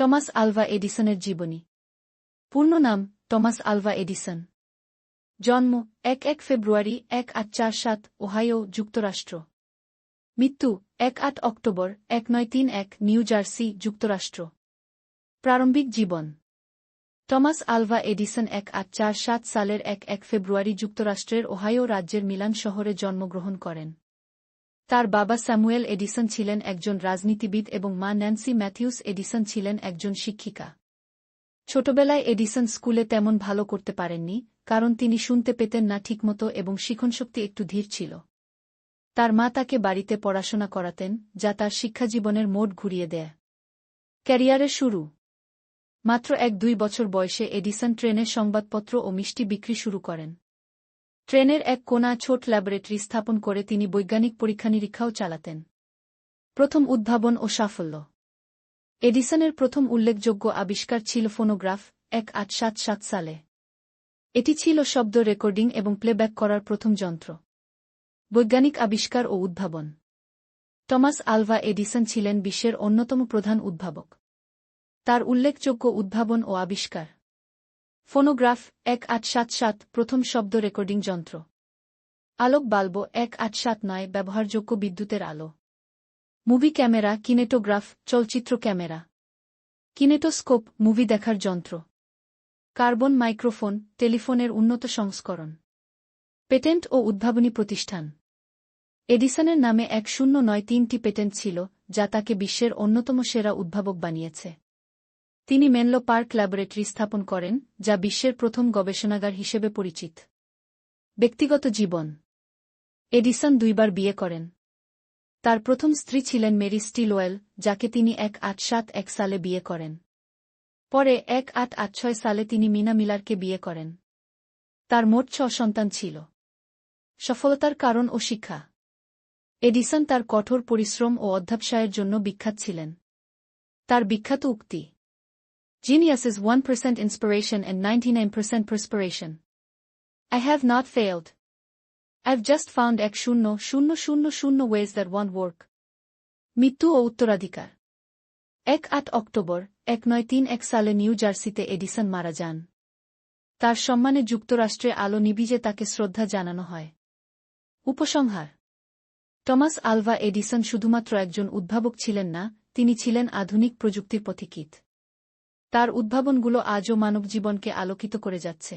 Thomas Alva এডিসনের জীবনী। পূর্ণ নাম টমাস আলভা এডিসন জন্ম এক এক ফেব্রুয়ারি এক আট চার সাত ওহাইও যুক্তরাষ্ট্র। মৃত্যু এক আট অক্টোবর এক নয় তিন এক নিউ জার্সি যুক্তরাষ্ট্র। প্রারম্ভিক জীবন। টমাস আলভা এডিসন এক আট চার সাত সালের এক এক ফেব্রুয়ারি যুক্তরাষ্ট্রের ওহাইও রাজ্যের মিলান শহরে জন্মগ্রহণ করেন। তার বাবা স্যামুয়েল এডিসন ছিলেন একজন রাজনীতিবিদ এবং মা ন্যান্সি ম্যাথিউস এডিসন ছিলেন একজন শিক্ষিকা। ছোটবেলায় এডিসন স্কুলে তেমন ভালো করতে পারেননি, কারণ তিনি শুনতে পেতেন না ঠিকমতো এবং শিখনশক্তি একটু ধীর ছিল। তার মা তাকে বাড়িতে পড়াশোনা করাতেন, যা তার শিক্ষাজীবনের মোড় ঘুরিয়ে দেয়। ক্যারিয়ারের শুরু। মাত্র এক দুই বছর বয়সে এডিসন ট্রেনের সংবাদপত্র ও মিষ্টি বিক্রি শুরু করেন। ট্রেনের এক কোনা ছোট ল্যাবরেটরি স্থাপন করে তিনি বৈজ্ঞানিক পরীক্ষা নিরীক্ষাও চালাতেন। প্রথম উদ্ভাবন ও সাফল্য। এডিসনের প্রথম উল্লেখযোগ্য আবিষ্কার ছিল ফোনোগ্রাফ, এক আট সাত সাত সালে। এটি ছিল শব্দ রেকর্ডিং এবং প্লেব্যাক করার প্রথম যন্ত্র। বৈজ্ঞানিক আবিষ্কার ও উদ্ভাবন। টমাস আলভা এডিসন ছিলেন বিশ্বের অন্যতম প্রধান উদ্ভাবক। তার উল্লেখযোগ্য উদ্ভাবন ও আবিষ্কার। ফোনোগ্রাফ, এক আট সাত সাত, প্রথম শব্দ রেকর্ডিং যন্ত্র। আলোক বাল্ব, এক আট সাত নয়, ব্যবহারযোগ্য বিদ্যুতের আলো। মুভি ক্যামেরা, কিনেটোগ্রাফ, চলচ্চিত্র ক্যামেরা। কিনেটোস্কোপ, মুভি দেখার যন্ত্র। কার্বন মাইক্রোফোন, টেলিফোনের উন্নত সংস্করণ। পেটেন্ট ও উদ্ভাবনী প্রতিষ্ঠান। এডিসনের নামে এক শূন্য নয় তিনটি পেটেন্ট ছিল, যা তাকে বিশ্বের অন্যতম সেরা উদ্ভাবক বানিয়েছে। তিনি মেনলো পার্ক ল্যাবরেটরি স্থাপন করেন, যা বিশ্বের প্রথম গবেষণাগার হিসেবে পরিচিত। ব্যক্তিগত জীবন। এডিসন দুইবার বিয়ে করেন। তার প্রথম স্ত্রী ছিলেন মেরি স্টিলওয়েল, যাকে তিনি এক আট সাত এক সালে বিয়ে করেন। পরে এক আট আট ছয় সালে তিনি মিনা মিলারকে বিয়ে করেন। তার মোট ছ সন্তান ছিল। সফলতার কারণ ও শিক্ষা। এডিসন তার কঠোর পরিশ্রম ও অধ্যাবসায়ের জন্য বিখ্যাত ছিলেন। তার বিখ্যাত উক্তি Genius is 1% inspiration and 99% perspiration. I have not failed. I've just found এক শূন্য শূন্য শূন্য শূন্য ways that won't work. মৃত্যু ও উত্তরাধিকার এক আট অক্টোবর এক নয় তিন এক সালে নিউ জার্সিতে এডিসন মারা যান তার সম্মানে যুক্তরাষ্ট্রে আলো নিবিজে তাকে শ্রদ্ধা জানানো হয় উপসংহার টমাস আলভা এডিসন শুধুমাত্র একজন উদ্ভাবক ছিলেন না তিনি ছিলেন আধুনিক প্রযুক্তির পথিকীত তার উদ্ভাবনগুলো আজও মানবজীবনকে আলোকিত করে যাচ্ছে।